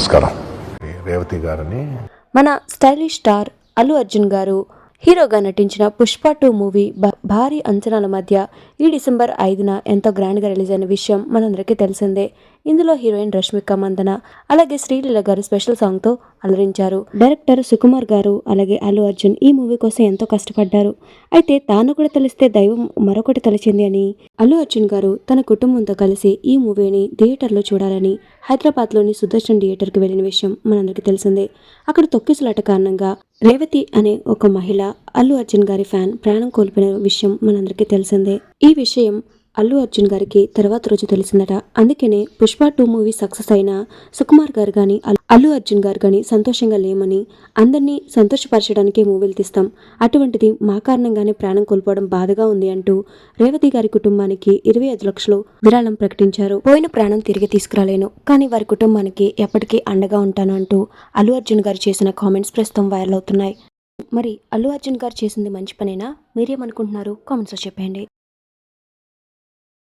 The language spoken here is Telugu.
నమస్కారం. రేవతి గారిని మన స్టైలిష్ స్టార్ అల్లు అర్జున్ గారు హీరోగా నటించిన పుష్ప టూ మూవీ భారీ అంచనాల మధ్య ఈ డిసెంబర్ ఐదున ఎంతో గ్రాండ్గా రిలీజ్ అయిన విషయం మనందరికీ తెలిసిందే. ఇందులో హీరోయిన్ రష్మిక మందన అలాగే శ్రీలీల గారు స్పెషల్ సాంగ్తో అలరించారు. డైరెక్టర్ సుకుమార్ గారు అలాగే అల్లు అర్జున్ ఈ మూవీ కోసం ఎంతో కష్టపడ్డారు. అయితే తాను కూడా తలిస్తే దైవం మరొకటి తలిచింది అని. అల్లు అర్జున్ గారు తన కుటుంబంతో కలిసి ఈ మూవీని థియేటర్లో చూడాలని హైదరాబాద్లోని సుదర్శన్ థియేటర్కి వెళ్ళిన విషయం మనందరికీ తెలిసిందే. అక్కడ తొక్కిసలాట కారణంగా రేవతి అనే ఒక మహిళ అల్లు అర్జున్ గారి ఫ్యాన్ ప్రాణం కోల్పోయిన విషయం మనందరికీ తెలిసిందే. ఈ విషయం అల్లు అర్జున్ గారికి తర్వాత రోజు తెలిసిందట. అందుకనే పుష్ప టూ మూవీ సక్సెస్ అయిన సుకుమార్ గారు కానీ అల్లు అర్జున్ గారు కానీ సంతోషంగా లేమని అందరినీ సంతోషపరచడానికి మూవీలు తీస్తాం. అటువంటిది మా కారణంగానే ప్రాణం కోల్పోవడం బాధగా ఉంది అంటూ రేవతి గారి కుటుంబానికి ఇరవై ఐదు లక్షలు విరాళం ప్రకటించారు. పోయిన ప్రాణం తిరిగి తీసుకురాలేను కానీ వారి కుటుంబానికి ఎప్పటికీ అండగా ఉంటాను అంటూ అల్లు అర్జున్ గారు చేసిన కామెంట్స్ ప్రస్తుతం వైరల్ అవుతున్నాయి. మరి అల్లు అర్జున్ గారు చేసింది మంచి పనేనా? మీరేమనుకుంటున్నారు? కామెంట్స్లో చెప్పండి.